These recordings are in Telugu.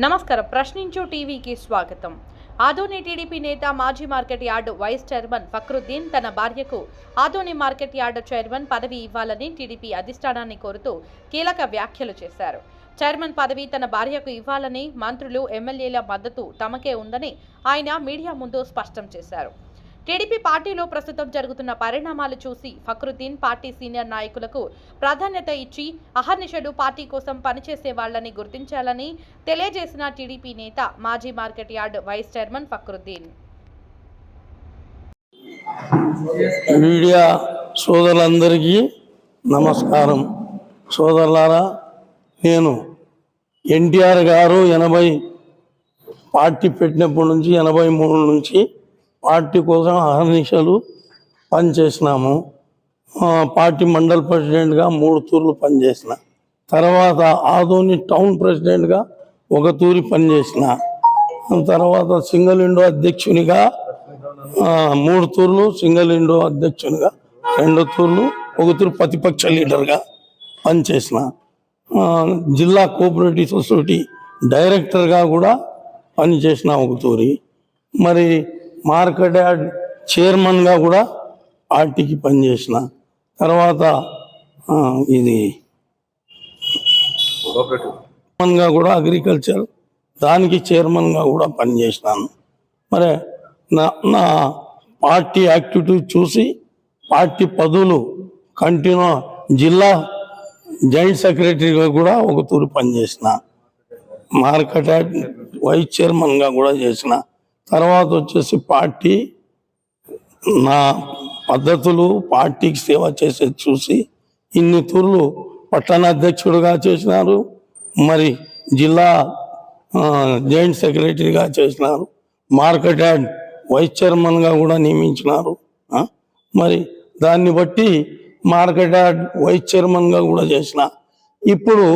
నమస్కారం ప్రశ్నించు టీవీకి స్వాగతం. ఆదోని టీడీపీ నేత మాజీ market yard vice chairman Fakruddin తన భార్యకు ఆదోని మార్కెట్ యార్డు చైర్మన్ పదవి ఇవ్వాలని టీడీపీ అధిష్టానాన్ని కోరుతూ కీలక వ్యాఖ్యలు చేశారు. చైర్మన్ పదవి తన భార్యకు ఇవ్వాలని మంత్రులు ఎమ్మెల్యేల మద్దతు తమకే ఉందని ఆయన మీడియా ముందు స్పష్టం చేశారు. టీడీపీ పార్టీలో ప్రస్తుతం జరుగుతున్న పరిణామాలు చూసి ఫక్రుద్దీన్ పార్టీ సీనియర్ నాయకులకు ప్రాధాన్యత ఇచ్చి అహర్నిశలు పార్టీ కోసం పనిచేసే వాళ్ళని గుర్తించాలని తెలియజేసిన టీడీపీ నేత మాజీ market yard vice chairman Fakruddin. Media సోదరులందరికీ నమస్కారం. సోదరులారా నేను ఎన్టీఆర్ గారు ఎనభై పార్టీ పెట్టినప్పటి నుంచి ఎనభై మూడు నుంచి పార్టీ కోసం అహర్నిశలు పనిచేసినాము. పార్టీ మండల్ ప్రెసిడెంట్గా మూడు తూర్లు పనిచేసిన. తర్వాత ఆదోని టౌన్ ప్రెసిడెంట్గా ఒక తూరి పనిచేసిన. తర్వాత సింగిల్ విండో అధ్యక్షునిగా మూడు తూర్లు సింగిల్ విండో అధ్యక్షునిగా రెండు తూర్లు ఒక తూరు ప్రతిపక్ష లీడర్గా పనిచేసిన. జిల్లా కోఆపరేటివ్ సొసైటీ డైరెక్టర్గా కూడా పనిచేసిన ఒక తూరి. మరి మార్కెట్ యార్డ్ చైర్మన్గా కూడా పార్టీకి పనిచేసిన తర్వాత ఇది చైర్మన్గా కూడా అగ్రికల్చర్ దానికి చైర్మన్గా కూడా పనిచేసినాను. మరి నా నా పార్టీ యాక్టివిటీ చూసి పార్టీ పదవులు కంటిన్యూ జిల్లా జాయింట్ సెక్రటరీగా కూడా ఒక తూరు పనిచేసిన మార్కెట్ యార్డ్ వైస్ చైర్మన్గా కూడా చేసిన తర్వాత వచ్చేసి పార్టీ నా పద్ధతులు పార్టీకి సేవ చేసేది చూసి ఇన్ని తూర్లు పట్టణ అధ్యక్షుడిగా చేసినారు మరి జిల్లా జాయింట్ సెక్రటరీగా చేసినారు మార్కెట్ యార్డ్ వైస్ చైర్మన్గా కూడా నియమించినారు మరి దాన్ని బట్టి మార్కెట్ యార్డ్ వైస్ చైర్మన్గా కూడా చేసిన. ఇప్పుడు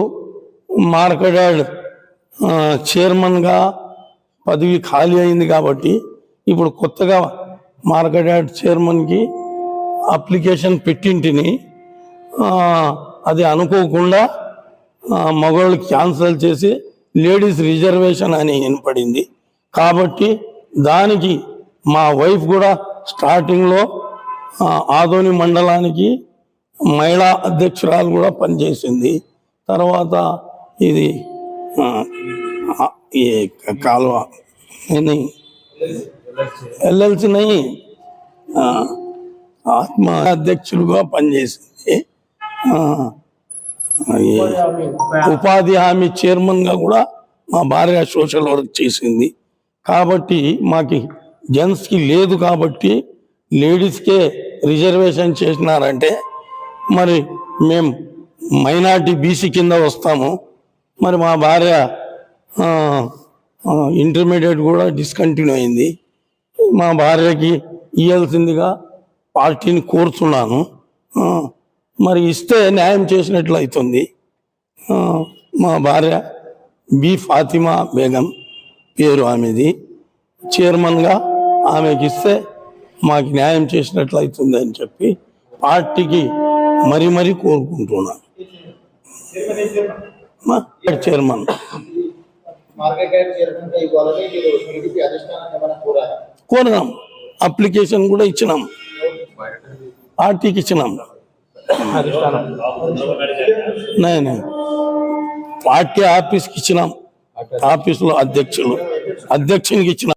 మార్కెట్ యార్డ్ చైర్మన్గా పదవి ఖాళీ అయింది కాబట్టి ఇప్పుడు కొత్తగా మార్కెట్ యార్డ్ చైర్మన్కి అప్లికేషన్ పెట్టింటిని అది అనుకోకుండా మగవాళ్ళు క్యాన్సల్ చేసి లేడీస్ రిజర్వేషన్ అని వినపడింది. కాబట్టి దానికి మా వైఫ్ కూడా స్టార్టింగ్లో ఆదోని మండలానికి మహిళా అధ్యక్షురాలు కూడా పనిచేసింది. తర్వాత ఇది ఈ కాలువ नहीं ఎల్ఎల్సి ఆత్మ అధ్యక్షులుగా పనిచేసింది. ఉపాధి హామీ చైర్మన్గా కూడా మా భార్య సోషల్ వర్క్ చేసింది. కాబట్టి మాకి జెంట్స్కి లేదు కాబట్టి లేడీస్కే రిజర్వేషన్ చేసినారంటే మరి మేము మైనార్టీ బీసీ కింద వస్తాము. మరి మా భార్య ఇంటర్మీడియట్ కూడా డిస్కంటిన్యూ అయింది. మా భార్యకి ఇవ్వాల్సిందిగా పార్టీని కోరుతున్నాను. మరి ఇస్తే న్యాయం చేసినట్లు అవుతుంది మా భార్య బి ఫాతిమా బేగం పేరు ఆమెది. చైర్మన్గా ఆమెకి ఇస్తే మాకు న్యాయం చేసినట్లు అవుతుంది అని చెప్పి పార్టీకి మరీ మరీ కోరుకుంటున్నాను. చైర్మన్. కోరినాం. అప్లికేషన్ కూడా ఇచ్చినాం. ఆర్టీకి ఇచ్చినాం. నే- పార్టీ ఆఫీస్కి ఇచ్చినాం. ఆఫీసులో అధ్యక్షులు. అధ్యక్షునికి ఇచ్చినాం.